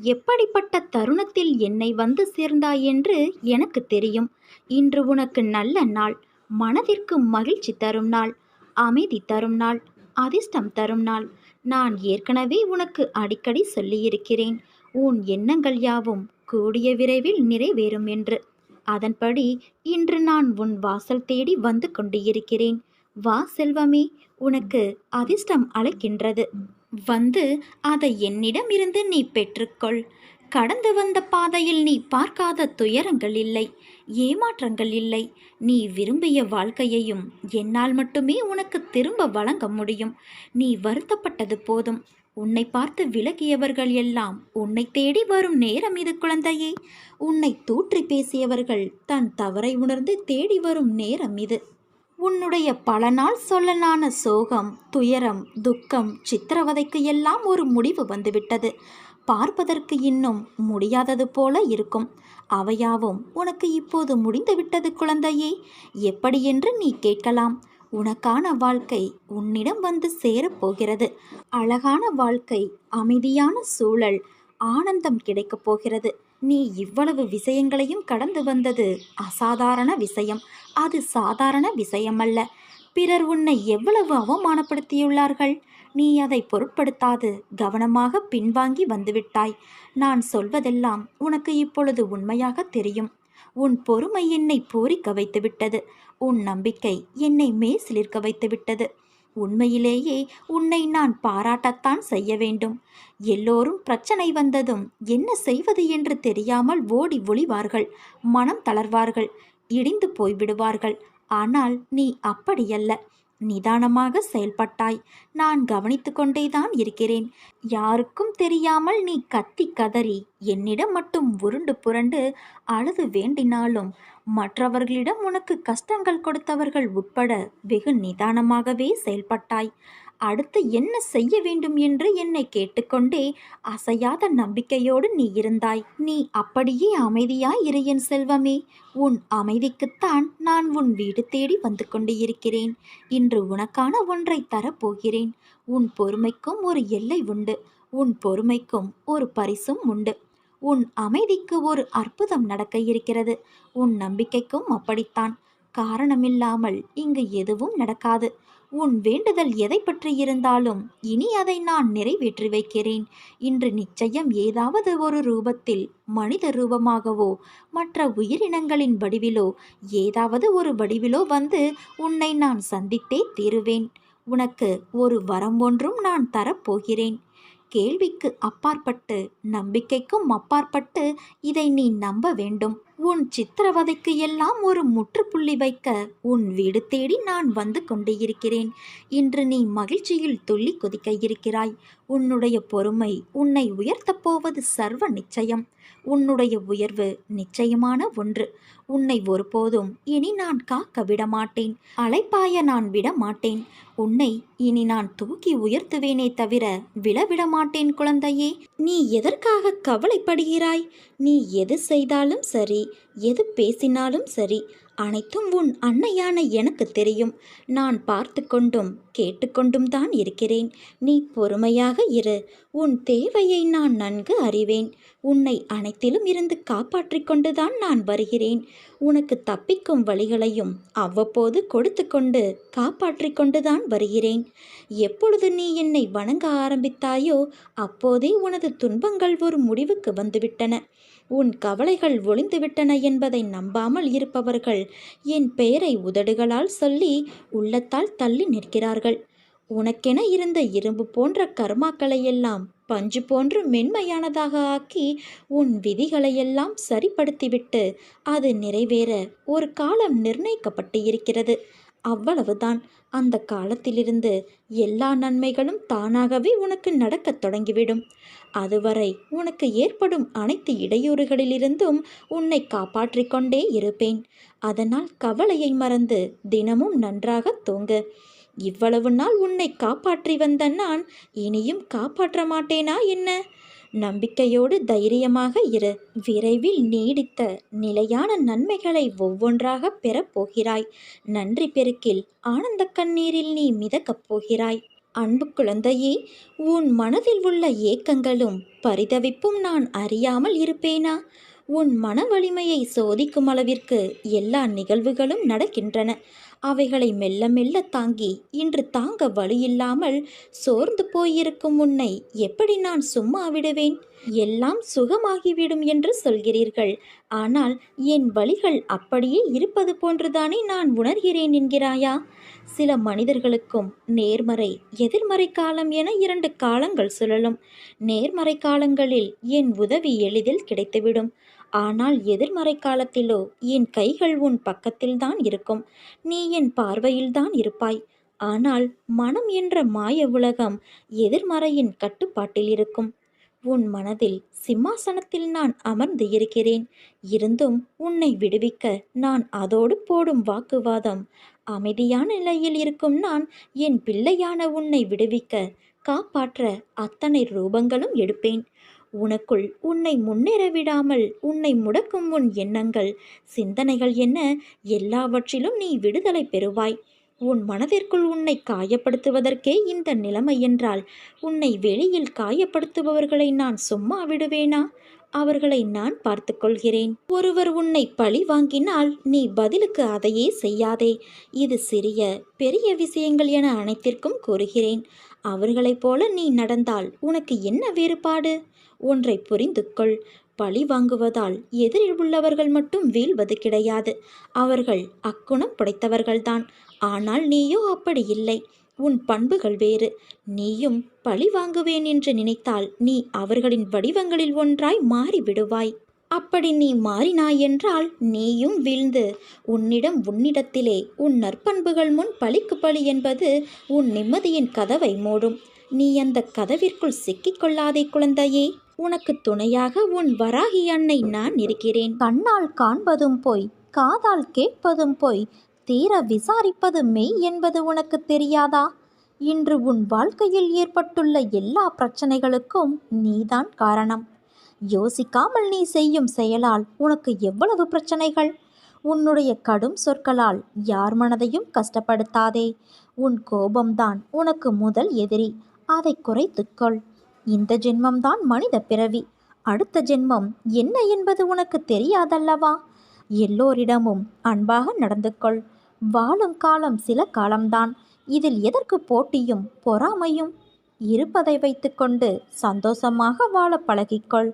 எப்படிப்பட்ட தருணத்தில் என்னை வந்து சேர்ந்தாய் என்று எனக்கு தெரியும். இன்று உனக்கு நல்ல நாள். மனதிற்கு மகிழ்ச்சி தரும் நாள். அமைதி தரும் நாள். அதிர்ஷ்டம் தரும் நாள். நான் ஏற்கனவே உனக்கு அடிக்கடி சொல்லியிருக்கிறேன். உன் எண்ணங்கள் யாவும் கூடிய விரைவில் நிறைவேறும் என்று. அதன்படி இன்று நான் உன் வாசல் தேடி வந்து கொண்டிருக்கிறேன். வா செல்வமே உனக்கு அதிர்ஷ்டம் அழைக்கின்றது வந்து அதை என்னிடமிருந்து நீ பெற்றுக்கொள். கடந்து வந்த பாதையில் நீ பார்க்காத துயரங்கள் இல்லை ஏமாற்றங்கள் இல்லை. நீ விரும்பிய வாழ்க்கையையும் என்னால் மட்டுமே உனக்கு திரும்ப வழங்க முடியும். நீ வருத்தப்பட்டது போதும். உன்னை பார்த்து விலகியவர்கள் எல்லாம் உன்னை தேடி வரும் நேரம் இது குழந்தையே. உன்னை தூற்றி பேசியவர்கள் தன் தவறை உணர்ந்து தேடி வரும் நேரம் இது. உன்னுடைய பல நாள் சொல்லலான சோகம் துயரம் துக்கம் சித்திரவதைக்கு எல்லாம் ஒரு முடிவு வந்துவிட்டது. பார்ப்பதற்கு இன்னும் முடியாதது போல இருக்கும். அவையாவும் உனக்கு இப்போது முடிந்துவிட்டது குழந்தையே. எப்படி என்று நீ கேட்கலாம். உனக்கான வாழ்க்கை உன்னிடம் வந்து சேரப்போகிறது அழகான வாழ்க்கை அமைதியான சூழல் ஆனந்தம் கிடைக்கப் போகிறது. நீ இவ்வளவு விஷயங்களையும் கடந்து வந்தது அசாதாரண விஷயம். அது சாதாரண விஷயமல்ல. பிறர் உன்னை எவ்வளவு அவமானப்படுத்தியுள்ளார்கள். நீ அதை பொருட்படுத்தாது கவனமாக பின்வாங்கி வந்துவிட்டாய். நான் சொல்வதெல்லாம் உனக்கு இப்பொழுது உண்மையாக தெரியும். உன் பொறுமை என்னை பூரிக்க வைத்துவிட்டது. உன் நம்பிக்கை என்னை மேசிலிருக்க வைத்துவிட்டது. உண்மையிலேயே உன்னை நான் பாராட்டத்தான் செய்ய வேண்டும். எல்லோரும் பிரச்சனை வந்ததும் என்ன செய்வது என்று தெரியாமல் ஓடி ஒளிவார்கள். மனம் தளர்வார்கள். இடிந்து போய்விடுவார்கள். ஆனால் நீ அப்படியல்ல. நிதானமாக செயல்பட்டாய். நான் கவனித்து கொண்டேதான் இருக்கிறேன். யாருக்கும் தெரியாமல் நீ கத்தி கதறி என்னிடம் மட்டும் உருண்டு புரண்டு அழுது வேண்டினாலும் மற்றவர்களிடம் உனக்கு கஷ்டங்கள் கொடுத்தவர்கள் உட்பட வெகு நிதானமாகவே செயல்பட்டாய். அடுத்து என்ன செய்ய வேண்டும் என்று என்னை கேட்டுக்கொண்டே அசையாத நம்பிக்கையோடு நீ இருந்தாய். நீ அப்படியே அமைதியாய் இரு என் செல்வமே. உன் அமைதிக்குத்தான் நான் உன் வீடு தேடி வந்து கொண்டு இருக்கிறேன் இன்று உனக்கான ஒன்றை தரப்போகிறேன். உன் பொறுமைக்கும் ஒரு எல்லை உண்டு. உன் பொறுமைக்கும் ஒரு பரிசும் உண்டு. உன் அமைதிக்கு ஒரு அற்புதம் நடக்க இருக்கிறது. உன் நம்பிக்கைக்கும் அப்படித்தான். காரணமில்லாமல் இங்கு எதுவும் நடக்காது. உன் வேண்டுதல் எதை பற்றி இருந்தாலும் இனி அதை நான் நிறைவேற்றி வைக்கிறேன். இன்று நிச்சயம் ஏதாவது ஒரு ரூபத்தில் மனித ரூபமாகவோ மற்ற உயிரினங்களின் வடிவிலோ ஏதாவது ஒரு வடிவிலோ வந்து உன்னை நான் சந்தித்தே தீருவேன். உனக்கு ஒரு வரம் ஒன்றும் நான் தரப்போகிறேன். கேள்விக்கு அப்பாற்பட்டு நம்பிக்கைக்கும் அப்பாற்பட்டு இதை நீ நம்ப வேண்டும். உன் சித்திரவதைக்கு எல்லாம் ஒரு முற்றுப்புள்ளி வைக்க உன் வீடு தேடி நான் வந்து கொண்டே இருக்கிறேன். இன்று நீ மகிழ்ச்சியில் துள்ளி கொதிக்க இருக்கிறாய். உன்னுடைய பொறுமை உன்னை உயர்த்தப் போவது சர்வ நிச்சயம். உன்னுடைய உயர்வு நிச்சயமான ஒன்று. உன்னை ஒருபோதும் இனி நான் காக்க விடமாட்டேன் அலைப்பாய நான் விட மாட்டேன். உன்னை இனி நான் தூக்கி உயர்த்துவேனே தவிர விழவிட மாட்டேன் குழந்தையே. நீ எதற்காக கவலைப்படுகிறாய்? நீ எது செய்தாலும் சரி. எது பேசினாலும் சரி. அனைத்தும் உன் அன்னையான எனக்கு தெரியும். நான் பார்த்து கொண்டும் கேட்டுக்கொண்டும் தான் இருக்கிறேன். நீ பொறுமையாக இரு. உன் தேவையை நான் நன்கு அறிவேன். உன்னை அனைத்திலும் இருந்து காப்பாற்றிக் கொண்டுதான் நான் வருகிறேன். உனக்கு தப்பிக்கும் வழிகளையும் அவ்வப்போது கொடுத்து கொண்டு காப்பாற்றிக் கொண்டுதான் வருகிறேன். எப்பொழுது நீ என்னை வணங்க ஆரம்பித்தாயோ அப்போதே உனது துன்பங்கள் ஒரு முடிவுக்கு வந்துவிட்டன. உன் கவலைகள் ஒளிந்துவிட்டன என்பதை நம்பாமல் இருப்பவர்கள் என் பெயரை உதடுகளால் சொல்லி உள்ளத்தால் தள்ளி நிற்கிறார்கள். உனக்கென இருந்த இரும்பு போன்ற கர்மாக்களையெல்லாம் பஞ்சு போன்று மென்மையானதாக ஆக்கி உன் விதிகளையெல்லாம் சரிப்படுத்திவிட்டு அது நிறைவேற ஒரு காலம் நிர்ணயிக்கப்பட்டு இருக்கிறது அவ்வளவுதான். அந்த காலத்திலிருந்து எல்லா நன்மைகளும் தானாகவே உனக்கு நடக்கத் தொடங்கிவிடும். அதுவரை உனக்கு ஏற்படும் அனைத்து இடையூறுகளிலிருந்தும் உன்னை காப்பாற்றிக் கொண்டே இருப்பேன். அதனால் கவலையை மறந்து தினமும் நன்றாக தூங்கு. இவ்வளவு நாள் உன்னை காப்பாற்றி வந்த நான் இனியும் காப்பாற்ற மாட்டேனா என்ன? நம்பிக்கையோடு தைரியமாக இரு. விரைவில் நீடித்த நிலையான நன்மைகளை ஒவ்வொன்றாக பெறப்போகிறாய் நன்றி பெருக்கில் ஆனந்த கண்ணீரில் நீ மிதக்கப் போகிறாய். அன்பு குழந்தையே உன் மனதில் உள்ள ஏக்கங்களும் பரிதவிப்பும் நான் அறியாமல் இருப்பேனா? உன் மன வலிமையை சோதிக்கும் அளவிற்கு எல்லா நிகழ்வுகளும் நடக்கின்றன. அவைகளை மெல்ல மெல்ல தாங்கி இன்று தாங்க வழியில்லாமல் சோர்ந்து போயிருக்கும் உன்னை எப்படி நான் சும்மா விடுவேன்? எல்லாம் சுகமாகிவிடும் என்று சொல்கிறீர்கள். ஆனால் என் வழிகள் அப்படியே இருப்பது போன்றுதானே நான் உணர்கிறேன் என்கிறாயா? சில மனிதர்களுக்கும் நேர்மறை எதிர்மறை காலம் என இரண்டு காலங்கள் சுழலும். நேர்மறை காலங்களில் என் உதவி எளிதில் கிடைத்துவிடும். ஆனால் எதிர்மறை காலத்திலோ என் கைகள் உன் பக்கத்தில்தான் இருக்கும். நீ என் பார்வையில்தான் இருப்பாய். ஆனால் மனம் என்ற மாய உலகம் எதிர்மறையின் கட்டுப்பாட்டில் இருக்கும். உன் மனதில் சிம்மாசனத்தில் நான் அமர்ந்து இருக்கிறேன். இருந்தும் உன்னை விடுவிக்க நான் அதோடு போடும் வாக்குவாதம் அமைதியான நிலையில் இருக்கும் நான் என் பிள்ளையான உன்னை விடுவிக்க காப்பாற்ற அத்தனை ரூபங்களும் எடுப்பேன். உனக்குள் உன்னை முன்னேற விடாமல் உன்னை முடக்கும் உன் எண்ணங்கள். சிந்தனைகள் என்ன? எல்லாவற்றிலும் நீ விடுதலை பெறுவாய். உன் மனதிற்குள் உன்னை காயப்படுத்துவதற்கே இந்த நிலைமை என்றால் உன்னை வெளியில் காயப்படுத்துபவர்களை நான் சும்மா விடுவேனா? அவர்களை நான் பார்த்து கொள்கிறேன் ஒருவர் உன்னை பழி வாங்கினால் நீ பதிலுக்கு அதையே செய்யாதே. இது சிறிய பெரிய விஷயங்கள் என அனைத்திற்கும் கூறுகிறேன். அவர்களைப் போல நீ நடந்தால் உனக்கு என்ன வேறுபாடு? ஒன்றை புரிந்து கொள் பழி வாங்குவதால் எதிரில் உள்ளவர்கள் மட்டும் வீழ்வது கிடையாது. அவர்கள் அக்குணம் படைத்தவர்கள்தான். ஆனால் நீயோ அப்படி இல்லை. உன் பண்புகள் வேறு. நீயும் பழி வாங்குவேன் என்று நினைத்தால் நீ அவர்களின் வடிவங்களில் ஒன்றாய் மாறிவிடுவாய். அப்படி நீ மாறினாய் என்றால் நீயும் வீழ்ந்து உன்னிடம் உன்னிடத்திலே உன் நற்பண்புகள் முன் பழிக்கு பழி என்பது உன் நிம்மதியின் கதவை மூடும். நீ அந்த கதவிற்குள் சிக்கிக்கொள்ளாதே குழந்தையே. உனக்கு துணையாக உன் வராகி அன்னை நான் இருக்கிறேன். கண்ணால் காண்பதும் போய் காதால் கேட்பதும் போய் தீர விசாரிப்பது மெய் என்பது உனக்கு தெரியாதா? இன்று உன் வாழ்க்கையில் ஏற்பட்டுள்ள எல்லா பிரச்சனைகளுக்கும் நீதான் காரணம். யோசிக்காமல் நீ செய்யும் செயலால் உனக்கு எவ்வளவு பிரச்சனைகள்? உன்னுடைய கடும் சொற்களால் யார் மனதையும் கஷ்டப்படுத்தாதே. உன் கோபம்தான் உனக்கு முதல் எதிரி. அதை குறைத்துக்கொள் இந்த ஜென்மம்தான் மனித பிறவி. அடுத்த ஜென்மம் என்ன என்பது உனக்கு தெரியாதல்லவா? எல்லோரிடமும் அன்பாக நடந்து கொள் வாழும் காலம் சில காலம்தான். இதில் எதற்கு போட்டியும் பொறாமையும்? இருப்பதை வைத்துக்கொண்டு சந்தோஷமாக வாழ பழகிக்கொள்.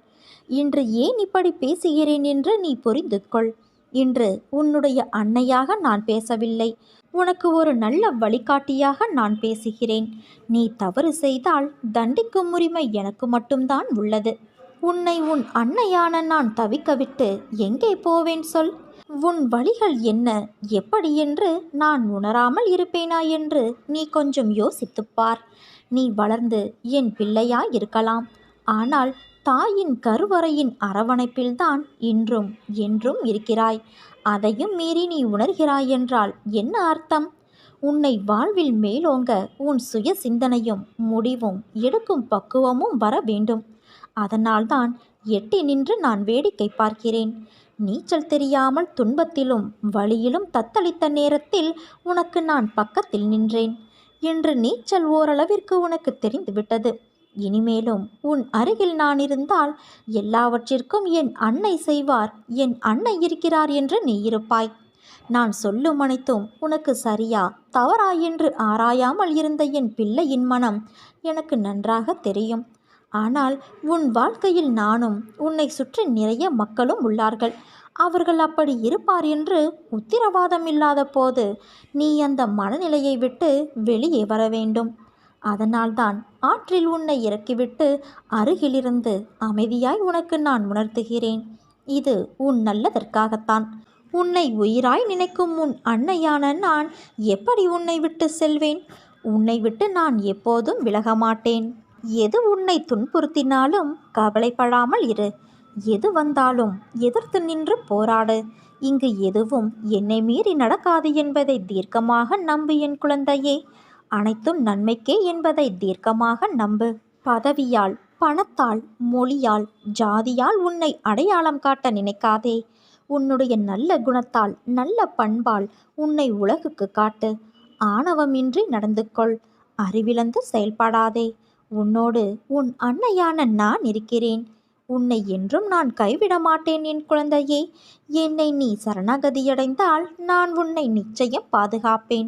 இன்று ஏன் இப்படி பேசுகிறேன் என்று நீ புரிந்து கொள் இன்று உன்னுடைய அன்னையாக நான் பேசவில்லை. உனக்கு ஒரு நல்ல வழிகாட்டியாக நான் பேசுகிறேன். நீ தவறு செய்தால் தண்டிக்கும் உரிமை எனக்கு மட்டும்தான் உள்ளது. உன்னை உன் அன்னையான நான் தவிக்கவிட்டு எங்கே போவேன் சொல்? உன் வழிகள் என்ன? எப்படி என்று நான் உணராமல் இருப்பேனா என்று நீ கொஞ்சம் யோசித்துப்பார் நீ வளர்ந்து என் பிள்ளையாய் இருக்கலாம். ஆனால் தாயின் கருவறையின் அரவணைப்பில்தான் இன்றும் என்றும் இருக்கிறாய். அதையும் மீறி நீ உணர்கிறாய் என்றால் என்ன அர்த்தம்? உன்னை வாழ்வில் மேலோங்க உன் சுய சிந்தனையும் முடிவும் எடுக்கும் பக்குவமும் வர வேண்டும். அதனால்தான் எட்டி நின்று நான் வேடிக்கை பார்க்கிறேன். நீச்சல் தெரியாமல் துன்பத்திலும் வழியிலும் தத்தளித்த நேரத்தில் உனக்கு நான் பக்கத்தில் நின்றேன். என்று நீச்சல் ஓரளவிற்கு உனக்கு தெரிந்துவிட்டது. இனிமேலும் உன் அருகில் நான் இருந்தால் எல்லாவற்றிற்கும் என் அன்னை செய்வார் என் அன்னை இருக்கிறார் என்று நீ இருப்பாய். நான் சொல்லும் அனைத்தும் உனக்கு சரியா தவறா என்று ஆராயாமல் இருந்த என் பிள்ளையின் மனம் எனக்கு நன்றாக தெரியும். ஆனால் உன் வாழ்க்கையில் நானும் உன்னை சுற்றி நிறைய மக்களும் உள்ளார்கள். அவர்கள் அப்படி இருப்பார் என்று உத்திரவாதம் இல்லாத போது நீ அந்த மனநிலையை விட்டு வெளியே வர வேண்டும். அதனால்தான் ஆற்றில் உன்னை இறக்கிவிட்டு அருகிலிருந்து அமைதியாய் உனக்கு நான் உணர்த்துகிறேன். இது உன் நல்லதற்காகத்தான். உன்னை உயிராய் நினைக்கும் உன் அன்னையான நான் எப்படி உன்னை விட்டு செல்வேன்? உன்னை விட்டு நான் எப்போதும் விலக மாட்டேன். எது உன்னை துன்புறுத்தினாலும் கவலைப்படாமல் இரு. எது வந்தாலும் எதிர்த்து நின்று போராடு. இங்கு எதுவும் என்னை மீறி நடக்காது என்பதை தீர்க்கமாக நம்பு என் குழந்தையே. அனைத்தும் நன்மைக்கே என்பதை தீர்க்கமாக நம்பு. பதவியால் பணத்தால் மொழியால் ஜாதியால் உன்னை அடையாளம் காட்ட நினைக்காதே. உன்னுடைய நல்ல குணத்தால் நல்ல பண்பால் உன்னை உலகுக்கு காட்டு. ஆணவமின்றி நடந்து கொள் அறிவிழந்து செயல்படாதே. உன்னோடு உன் அன்னையான நான் இருக்கிறேன். உன்னை என்றும் நான் கைவிட மாட்டேன் என் குழந்தையே. என்னை நீ சரணாகதியடைந்தால் நான் உன்னை நிச்சயம் பாதுகாப்பேன்.